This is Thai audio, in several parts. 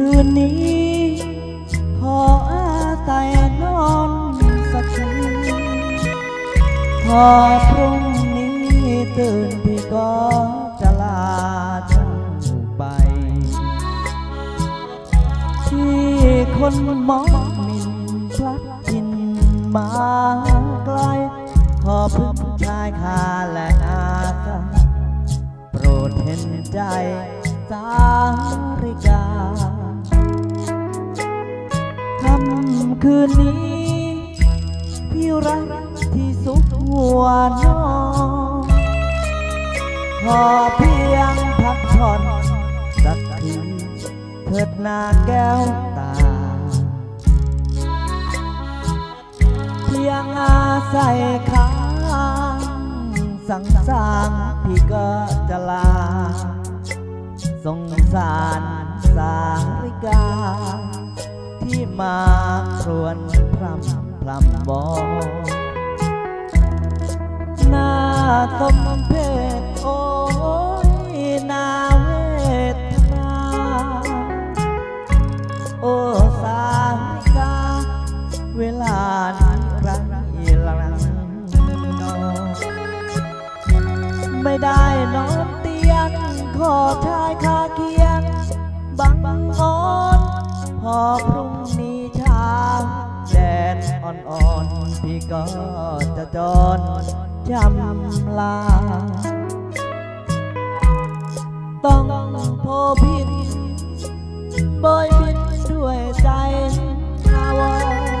คืนนี้ ขออาศัยนอนสักคืนพอพรุ่งนี้ตื่นพี่ก็จะลาจากไป ที่คนมองมินพลัดทินมาไกล ขอพึ่งชายคาและอาสาโปรดเห็นใจ คืนนี้พี่รักที่สุดหัวนอนขอเพียงพักผ่อนสักคืนเถิดนาแก้วตา เพียงอาศัยค้างสังสารพี่ก็จะลา สงสารสาริกา ที่มาครวนพรำพรำบองหน้าสมเพชโอ้ยนาเวทนาโอ้สาริกาเวลานี้รังอีหลังนอนไม่ได้นอนเตียงขอชา อพรุ่งนี้เช้าแดดอ่อนๆพี่ก็จะจรจำลา ต้องโพพินบอยบินด้วยใจอาวรณ์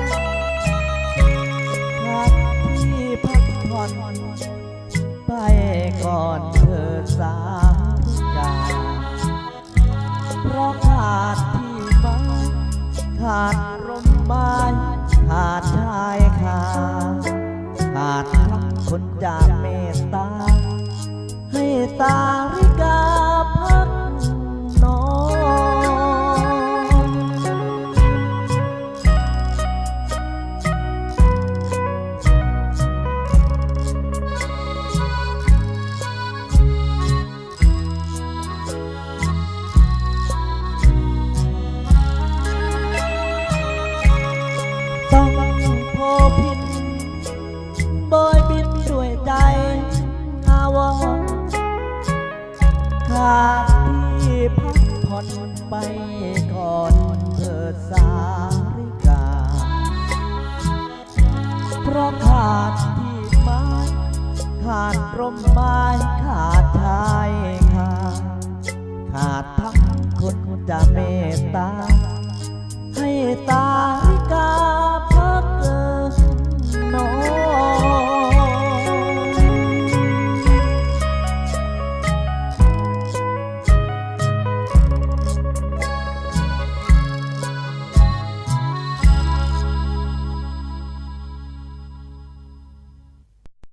หากที่พักผ่อนไปก่อนเธอสาริกาเพราะขาด จากเมตตาให้ตาาดที่พักผ่อนไปก่อนเถิดสาริกา เพราะขาดที่ไม้ขาดร่มไม้ขาดชายคาขาดทั้งคนจะเมตตา ให้ตา